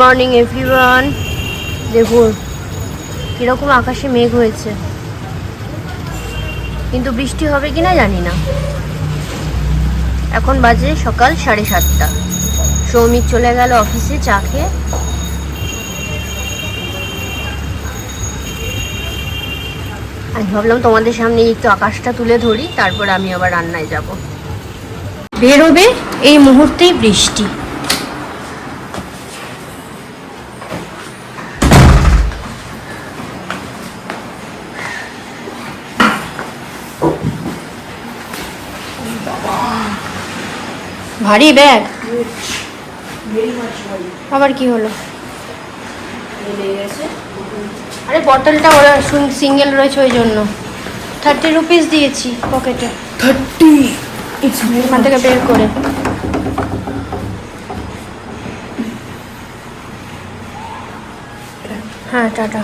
Morning everyone দেখুন কীরকম আকাশে মেঘ হয়েছে। কিন্তু বৃষ্টি হবে কি না জানি না। এখন বাজে সকাল সাড়ে সাতটা। সৌমিক চলে গেল অফিসে, চা খেয়ে। আমি ভাবলাম তোমাদের সামনে একটু আকাশটা তুলে ধরি, তারপর আমি আবার রান্নায় যাব। বেরোবে এই মুহূর্তেই বৃষ্টি। ভারী ব্যাগ? আবার কি হলো? আরে বটলটা ওরা সিঙ্গেল রয়েছে ওই জন্য। থার্টি রুপিস দিয়েছি পকেটে থার্টি ওখান থেকে বের করে। হ্যাঁ টাটা।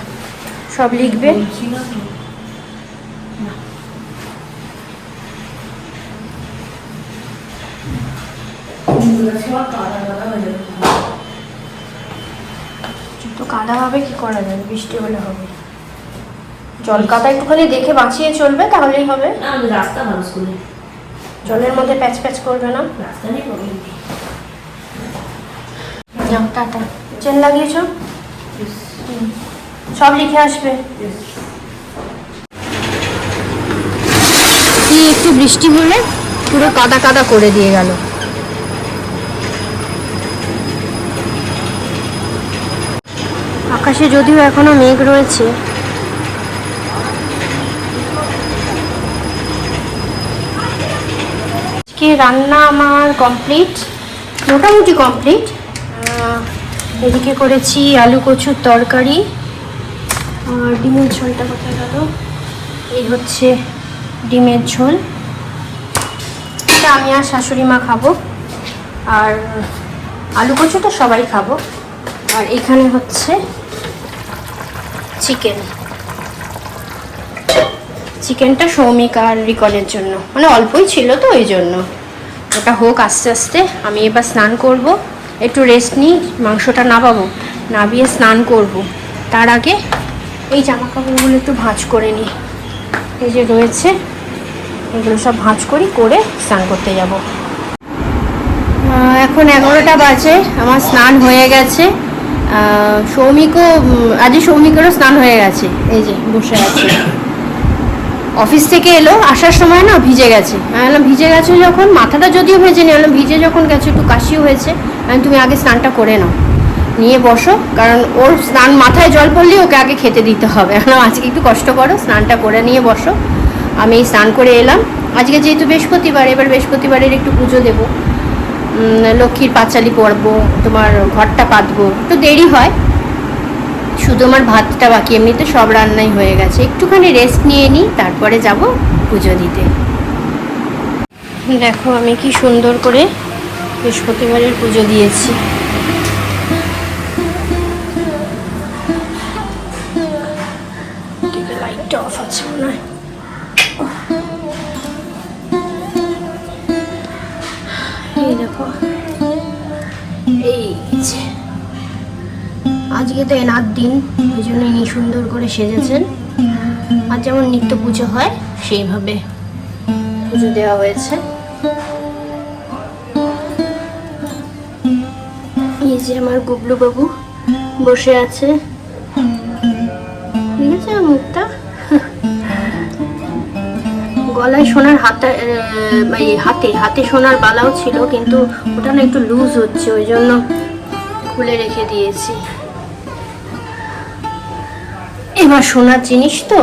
সব লিখবে। তো কাদা হবে কি করা যাবে বৃষ্টি হলে হবে। জল কাদা একটুখানি দেখে বাঁচিয়ে চলবে তাহলেই হবে। আমি রাস্তা জলের মধ্যে প্যাচ প্যাচ করবে না? রাস্তা নেই যাও টাটা। চেন লাগিয়েছ? সব লিখে আসবে। একটু বৃষ্টি হলে পুরো কাদা কাদা করে দিয়ে গেল। আকাশে যদিও এখনও মেঘ রয়েছে। আজকে রান্না আমার কমপ্লিট মোটামুটি কমপ্লিট এদিকে করেছি আলু কচুর তরকারি আর ডিমের ঝোলটা কোথায় গেল? এই হচ্ছে ডিমের ঝোল। এটা আমি আর শাশুড়ি মা খাব আর আলু কচুটা সবাই খাব। আর এখানে হচ্ছে চিকেন চিকেনটা সৌমিক আর রিকলের জন্য। মানে অল্পই ছিল তো ওই জন্য। ওটা হোক, আস্তে আস্তে। আমি এবার স্নান করব। একটু রেস্ট নিই, মাংসটা নাবাবো নাবিয়ে স্নান করব। তার আগে এই জামা কাপড়গুলো একটু ভাঁজ করে নিই। এই যে রয়েছে, এগুলো সব ভাঁজ করি, করে স্নান করতে যাব। এখন এগারোটা বাজে। আমার স্নান হয়ে গেছে। সৌমিকও আজই সৌমিকেরও স্নান হয়ে গেছে। এই যে বসে আছে। অফিস থেকে এলো, আসার সময় না ভিজে গেছে। বললাম, ভিজে গেছো যখন? মাথাটা যদিও ভেজে নিয়ে বললাম, ভিজে যখন গেছো, একটু কাশিও হয়েছে। আমি তুমি আগে স্নানটা করে নাও। নিয়ে বসো, কারণ ওর স্নান মাথায় জল পড়লেই ওকে আগে খেতে দিতে হবে। এখন আজকে একটু কষ্ট করো, স্নানটা করে নিয়ে বসো। আমি স্নান করে এলাম। আজকে যেহেতু বৃহস্পতিবার, এবার বৃহস্পতিবারের একটু পুজো দেবো। লক্ষ্মীর পাঁচালি পরবো, তোমার ঘরটা পাতবো। একটু দেরি হয়। শুধু আমার ভাতটা বাকি, এমনিতে সব রান্নাই হয়ে গেছে। একটুখানি রেস্ট নিয়ে নিই, তারপরে যাব পুজো দিতে। দেখো, আমি কি সুন্দর করে বৃহস্পতিবারের পুজো দিয়েছি। লাইটটা অফ আছে মনে হয়। আজকে তো এনার দিন, ওই জন্য ইনি সুন্দর করে সেজেছেন। আর যেমন নিত্য পুজো হয়, সেইভাবে পুজো দেওয়া হয়েছে। এই যে আমার গুবলু বাবু বসে আছে। দেখেছে আমার গলায় সোনার হাতে এই হাতে হাতে সোনার বালাও ছিল, কিন্তু ওটা না একটু লুজ হচ্ছে, ওই জন্য খুলে রেখে দিয়েছি। এবার সোনার জিনিস তো?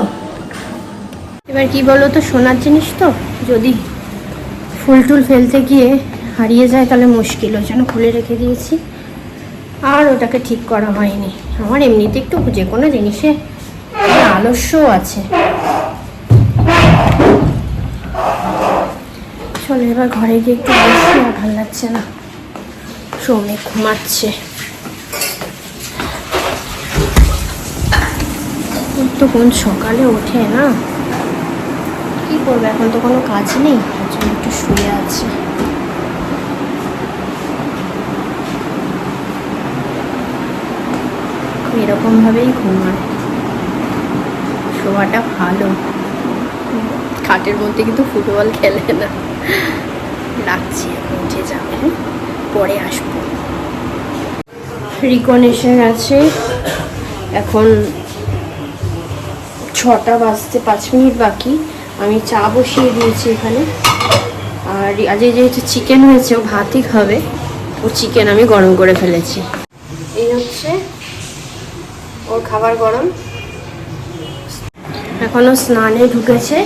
এবার কি বলো তো, সোনার জিনিস তো? যদি ফুল টুল ফেলতে গিয়ে হারিয়ে যায়, তাহলে মুশকিল, ওই জন্য খুলে রেখে দিয়েছি। আর ওটাকে ঠিক করা হয়নি। আমার এমনিতে একটু যে কোনো জিনিসে একটা আলস্যও আছে। চলো, এবার ঘরে গিয়ে একটু বসি, আর ভালো লাগছে না। সৌমিক ঘুমাচ্ছে। তো কোন সকালে ওঠে না। কি করবে, এখন তো কোনো কাজ নেই ওর জন্য একটু শুয়ে আছে। এরকমভাবেই ঘুমায়। শোয়াটা ভালো। খাটের মধ্যে কিন্তু ফুটবল খেলে না। রাখছি উঠে যাবে? পরে আসব। রিকন এসে গেছে। এখন ছটা বাজতে পাঁচ মিনিট বাকি। আমি চা বসিয়ে দিয়েছি এখানে। আর আজ এই যেহেতু চিকেন হয়েছে, ও ভাতই খাবে। ও চিকেন আমি গরম করে ফেলেছি। এই হচ্ছে ওর খাবার গরম। এখনও স্নানে ঢুকেছে।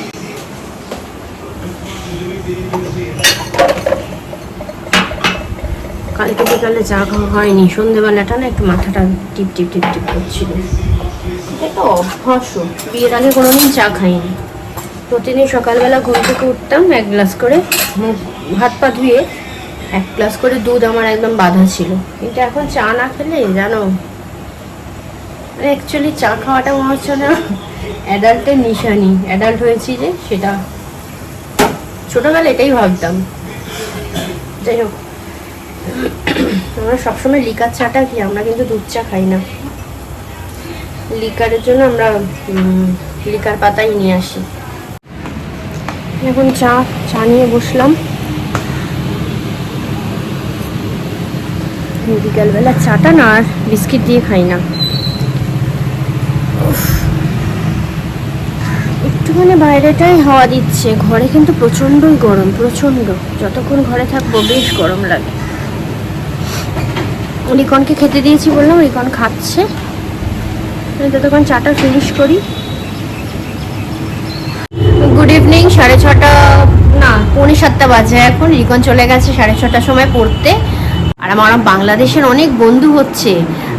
কালকে বিকালে চা খাওয়া হয়নি, সন্ধেবেলাটা না একটু মাথাটা টিপ টিপ টিপ টিপ করছিল। বিয়ের আগে কোনোদিন চা খাইনি। প্রতিদিন সকালবেলা ঘুম থেকে উঠতাম, এক গ্লাস করে মুখ, হাত পা ধুয়ে এক গ্লাস করে দুধ আমার একদম বাধা ছিল। কিন্তু এখন চা না খেলে, জানো? অ্যাকচুয়ালি চা খাওয়াটা মনে হচ্ছে না অ্যাডাল্টের নিশানি। অ্যাডাল্ট হয়েছি যে, সেটা ছোটোবেলা এটাই ভাবতাম। যাই হোক আমরা সবসময় লিকার চাটা কি আমরা কিন্তু দুধ চা খাই না। লিকারের জন্য আমরা লিকার পাতাই নিয়ে আসি। এখন চা চা নিয়ে বসলাম। বিকালবেলা চাটা না, আর বিস্কিট দিয়ে খাই না। একটুখানি বাইরেটাই হাওয়া দিচ্ছে। ঘরে কিন্তু প্রচণ্ডই গরম, প্রচণ্ড। যতক্ষণ ঘরে থাকব, বেশ গরম লাগে। রিকনকে খেতে দিয়েছি বললাম রিকন খাচ্ছে। ততক্ষণ চাটা ফিনিশ করি। গুড ইভিনিং সাড়ে ছটা, না, পৌনে সাতটা বাজে এখন। রিকন চলে গেছে সাড়ে ছটার সময় পড়তে। আর আমার বাংলাদেশের অনেক বন্ধু হচ্ছে।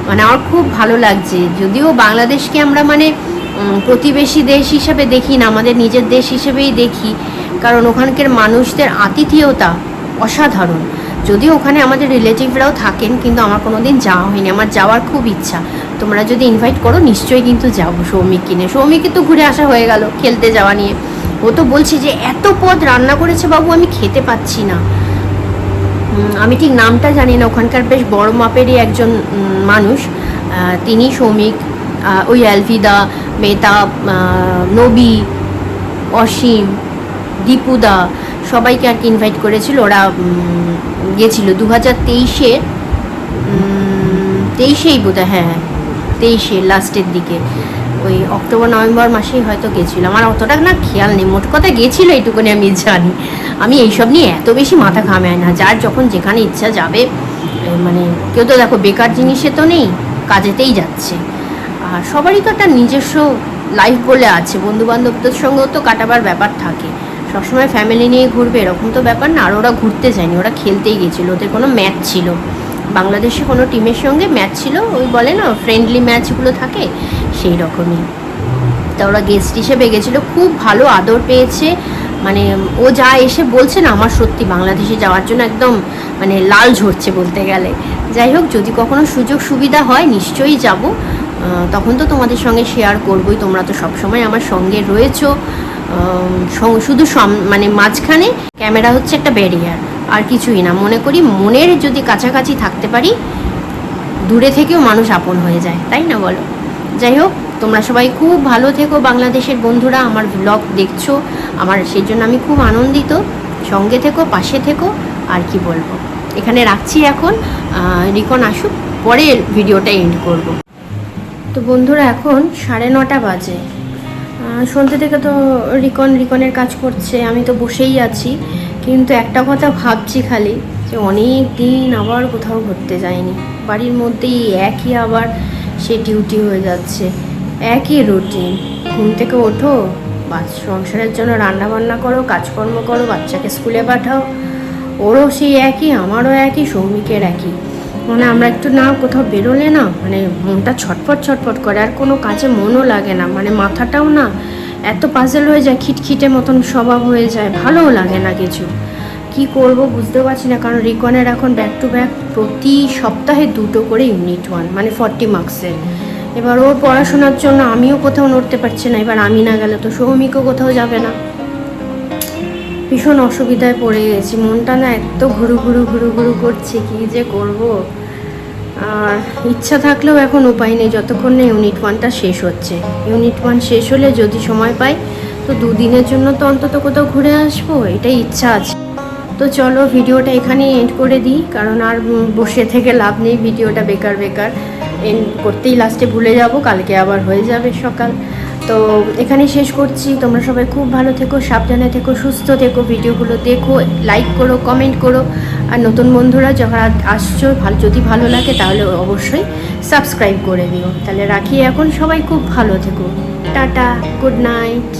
মানে আমার খুব ভালো লাগছে। যদিও বাংলাদেশকে আমরা মানে প্রতিবেশী দেশ হিসেবে দেখি না, আমাদের নিজের দেশ হিসেবেই দেখি। কারণ ওখানকার মানুষদের আতিথেয়তা অসাধারণ। যদিও ওখানে আমাদের রিলেটিভরাও থাকেন কিন্তু আমার কোনো দিন যাওয়া হয়নি। আমার যাওয়ার খুব ইচ্ছা। তোমরা যদি ইনভাইট করো নিশ্চয়ই কিন্তু যাব সৌমিক কিনে সৌমিককে তো ঘুরে আসা হয়ে গেল খেলতে যাওয়া নিয়ে। ও তো বলছে যে এত পদ রান্না করেছে বাবু আমি খেতে পাচ্ছি না। আমি ঠিক নামটা জানি না। ওখানকার বেশ বড় মাপেরই একজন মানুষ। তিনি সৌমিক ওই অ্যালভিদা মেহতাব আহ, নবী অসীম দীপুদা সবাইকে আর কি ইনভাইট করেছিল। ওরা গেছিল দু হাজার তেইশে তেইশেই বোধ হ্যাঁ হ্যাঁ তেইশে লাস্টের দিকে। ওই অক্টোবর, নভেম্বর মাসেই হয়তো গেছিল আমার অতটা না খেয়াল নেই। মোট কথা গেছিল এইটুকুনি আমি জানি। আমি এইসব নিয়ে এত বেশি মাথা ঘামায় না। যার যখন যেখানে ইচ্ছা যাবে মানে কেউ তো দেখো, বেকার জিনিসে তো নেই, কাজেতেই যাচ্ছে। আর সবারই তো একটা নিজস্ব লাইফ বলে আছে। বন্ধু বান্ধবদের সঙ্গেও তো কাটাবার ব্যাপার থাকে। সবসময় ফ্যামিলি নিয়ে ঘুরবে, এরকম তো ব্যাপার না। আর ওরা ঘুরতে যায়নি, ওরা খেলতেই গেছিল, ওদের কোনো ম্যাচ ছিল। বাংলাদেশে কোনো টিমের সঙ্গে ম্যাচ ছিল, ওই বলে না ফ্রেন্ডলি ম্যাচগুলো থাকে, সেই রকমই। তা ওরা গেস্ট হিসেবে গেছিল, খুব ভালো আদর পেয়েছে। মানে ও যা এসে বলছে না আমার সত্যি, বাংলাদেশে যাওয়ার জন্য একদম মানে লাল ঝরছে বলতে গেলে। যাই হোক, যদি কখনো সুযোগ সুবিধা হয়, নিশ্চয়ই যাব। তখন তো তোমাদের সঙ্গে শেয়ার করবই, তোমরা তো সবসময় আমার সঙ্গে রয়েছো। শুধু মানে মাঝখানে ক্যামেরা হচ্ছে একটা ব্যারিয়ার আর কিছুই না। মনে করি মনের যদি কাছাকাছি থাকতে পারি, দূরে থেকেও মানুষ আপন হয়ে যায়, তাই না বলো? যাই হোক, তোমরা সবাই খুব ভালো থেকো, বাংলাদেশের বন্ধুরা, আমার ব্লগ দেখছ, আমার সেই জন্য আমি খুব আনন্দিত। সঙ্গে থেকো, পাশে থেকো, আর কি বলব? এখানে রাখছি এখন। রিকন আসুক, পরে ভিডিওটা এন্ড করব। তো বন্ধুরা, এখন সাড়ে নটা বাজে। সন্ধ্যে থেকে তো রিকন, রিকনের কাজ করছে, আমি তো বসেই আছি। কিন্তু একটা কথা ভাবছি খালি, যে অনেক দিন আবার কোথাও ঘুরতে যায়নি বাড়ির মধ্যেই একই আবার সে ডিউটি হয়ে যাচ্ছে। একই রুটিন ঘুম থেকে ওঠো সংসারের জন্য রান্না বান্না করো, কাজকর্ম করো, বাচ্চাকে স্কুলে পাঠাও। ওরও সেই একই, আমারও একই, সৌমিকের একই। মানে আমরা একটু না কোথাও বেরোলে না মানে মনটা ছটফট ছটফট করে, আর কোনো কাজে মনও লাগে না মানে মাথাটাও না এত পাজেল হয়ে যায়, খিটখিটে মতন স্বভাব হয়ে যায়, ভালোও লাগে না কিছু। কি করব বুঝতে পারছি না, কারণ রিকনের এখন ব্যাক টু ব্যাক প্রতি সপ্তাহে দুটো করে ইউনিট ওয়ান মানে ফর্টি মার্কসের এবার ওর পড়াশোনার জন্য আমিও কোথাও নড়তে পারছি না, এবার আমি না গেলে তো সৌমিকও কোথাও যাবে না। ভীষণ অসুবিধায় পড়ে গেছি। মনটা না এত ঘুরু ঘুরু ঘুরু ঘুরু করছে, কি যে করব? আর ইচ্ছা থাকলেও এখন উপায় নেই, যতক্ষণ না ইউনিট ওয়ানটা শেষ হচ্ছে। ইউনিট ওয়ান শেষ হলে যদি সময় পাই, তো দুদিনের জন্য তো অন্তত কোথাও ঘুরে আসব, এটাই ইচ্ছা আছে। তো চলো ভিডিওটা এখানেই এন্ড করে দিই, কারণ আর বসে থেকে লাভ নেই, ভিডিওটা বেকার বেকার। এন্ড করতেই লাস্টে ভুলে যাব, কালকে আবার হয়ে যাবে সকাল। তো এখানে শেষ করছি। তোমরা সবাই খুব ভালো থেকো, সাবধানে থেকো, সুস্থ থেকো, ভিডিওগুলো দেখো লাইক করো কমেন্ট করো। আর নতুন বন্ধুরা যখন আসছো, ভালো যদি ভালো লাগে তাহলে অবশ্যই সাবস্ক্রাইব করে দিও। তাহলে রাখি এখন সবাই খুব ভালো থেকো। Tata good night